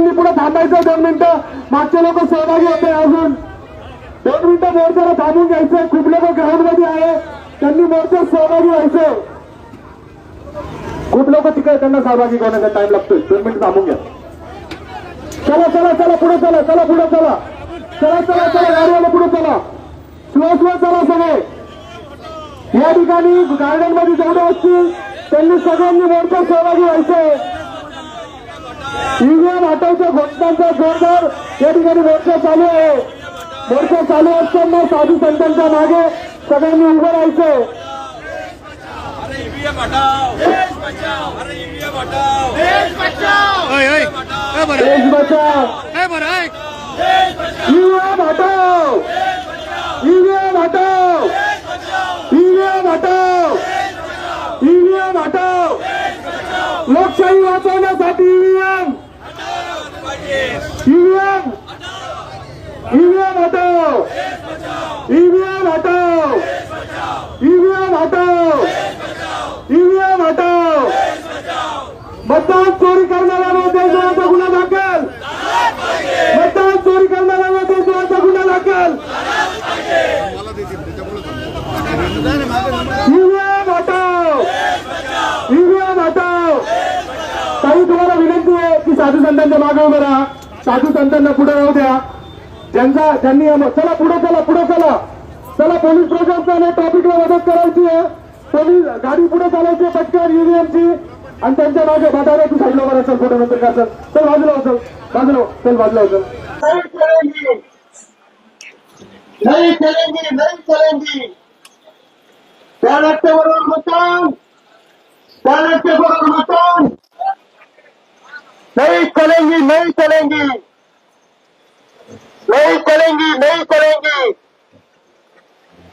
मी पुढे थांबायचं दोन मिनिटं. मागचे लोक सहभागी होते अजून. दोन मिनिटं मोर्चाला थांबून घ्यायचं खूप लोक ग्राउंडमध्ये आहे त्यांनी मोर्चात सहभागी व्हायचं खूप लोक तिकडे त्यांना सहभागी करण्याचा टाइम लागतोय. दोन मिनिटं थांबून घ्या. चला चला चला पुढे चला चला पुढे चला. चला चला चला गाडीवाला पुढे चला. स्लो स्लो चला सगळे. या ठिकाणी गार्डनमध्ये जेवढे असतील त्यांनी सगळ्यांनी मोर्चात सहभागी व्हायचंय. ईवीएम हटवच्या घोषणा जोरदार. या मोर्चा चालू है मोर्चा चालू आता साधु संतांच्या सग सगळ्यांनी उभं राहायचं. देश बचाव ईव्हीएम हटाव ईव्हीएम हटाव लोकशाही वाचवण्यासाठी ईव्हीएम ईव्हीएम ईव्हीएम हटाव. ईव्हीएम हटाव. ईव्हीएम हटाव ईव्हीएम हटाव मतदान चोरी करणाऱ्यांवर देशद्रोहाचा गुन्हा दाखल मतदान चोरी करणाऱ्यांवर देशद्रोहाचा गुन्हा दाखल ईव्हीएम हटाव ईव्हीएम हटाव काही तुम्हाला विनंती आहे की साधू संतांच्या मागे उभं राहा. साधू संतांना पुढे राहू द्या. ज्यांचा त्यांनी चला पुढे चला पुढे चला. चला पोलीस प्रशासनाने ट्रॅफिकला मदत करायची आहे. पोलीस गाडी पुढे चालायची आहे पटकन ईव्हीएमची आणि त्यांच्या मागे बाजारा तू साईडला बरं असेल फोटो नंतर का चल. चल बाजूला असेल चल. बाजूला हो, चल बाजूला असेल चल. चलेंगी नहीं चलेंगी त्या रस्त्यावरून मतदान. त्या रस्त्यावरून मतदान. नहीं चलेंगी। नहीं चलेंगी नहीं चलेंगी।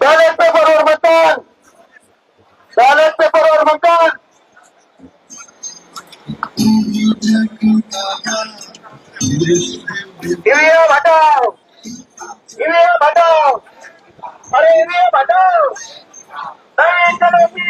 त्या रस्त्याबरोबर मतदान। त्या रस्त्याबरोबर मतदान। ईव्हीएम हटाओ। ईवीएम हटाओ। अरे ईवीएम हटाओ। नहीं चलेगी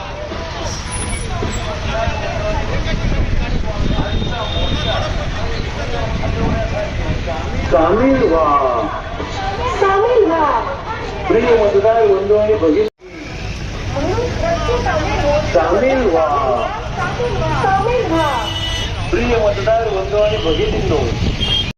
सामील व्हा सामील व्हा प्रिय मतदार बंधू आणि भगिनी सामील व्हा सामील व्हा प्रिय मतदार बंधू आणि भगिनींनो